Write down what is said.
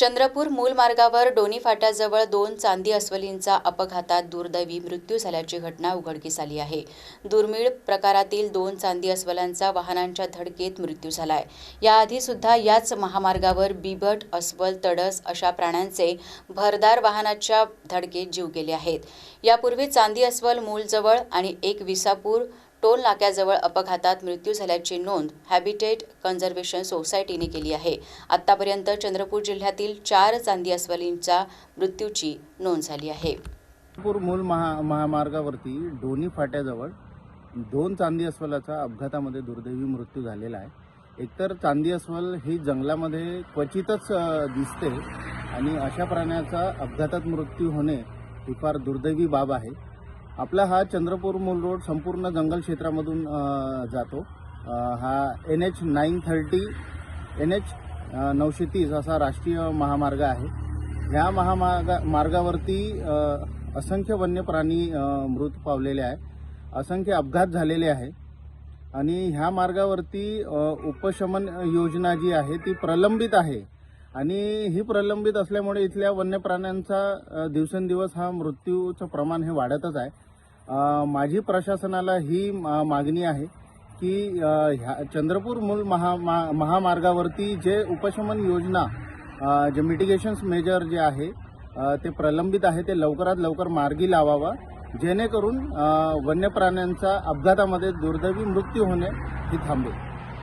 चंद्रपूर मूल मार्गावर डोनी फाट्याजवळ दोन चांदी अस्वलींचा अपघातात दुर्दैवी मृत्यू झाल्याची घटना उघडकीस आली आहे. दुर्मिळ प्रकारातील दोन चांदी अस्वलांचा वाहनांच्या धडकेत मृत्यू झालाय. याआधी सुद्धा याच महामार्गावर बिबट अस्वल तडस अशा प्राण्यांचे भरदार वाहनाच्या धडकेत जीव गेले आहेत. यापूर्वी चांदी अस्वल मूलजवळ आणि एक विसापूर टोल नाक्याजवळ अपघातात मृत्यू झाल्याची नोंद हॅबिटेट कन्झर्वेशन सोसायटीने केली आहे. आतापर्यंत चंद्रपूर जिल्ह्यातील चार चांदी अस्वलींच्या मृत्यूची नोंद झाली आहे. चंद्रपूर मूल महा महामार्गावरती दोन्ही फाट्याजवळ दोन चांदी अस्वलाचा अपघातामध्ये दुर्दैवी मृत्यू झालेला आहे. एकतर चांदी अस्वल ही जंगलामध्ये क्वचितच दिसते आणि अशा प्राण्याचा अपघातात मृत्यू होणे ही फार दुर्दैवी बाब आहे. आपला हा चंद्रपूर मूल रोड संपूर्ण जंगल क्षेत्रामधून जातो. हा N H nine thirty N H नऊशे तीस असा राष्ट्रीय महामार्ग आहे. ह्या महामार्गा मार्गावरती असंख्य वन्य प्राणी मृत पावलेले आहे. असंख्य अपघात झालेले आहे. आणि ह्या मार्गावरती उपशमन योजना जी आहे ती प्रलंबित आहे. आणि ही प्रलंबित असल्यामुळे इथल्या वन्य प्राण्यांचा दिवसेंदिवस हा मृत्यूचं प्रमाण हे वाढतच आहे. माझी प्रशासनाला ही मा- मागणी आहे की ह्या चंद्रपूर मूल महा महामार्गावरती जे उपशमन योजना जे मिटिगेशन्स मेजर जे आहे ते प्रलंबित आहे ते लवकरात लवकर मार्गी लावावा जेणेकरून वन्य प्राण्यांचा अपघातामध्ये दुर्दैवी मृत्यू होणे हे थांबेल.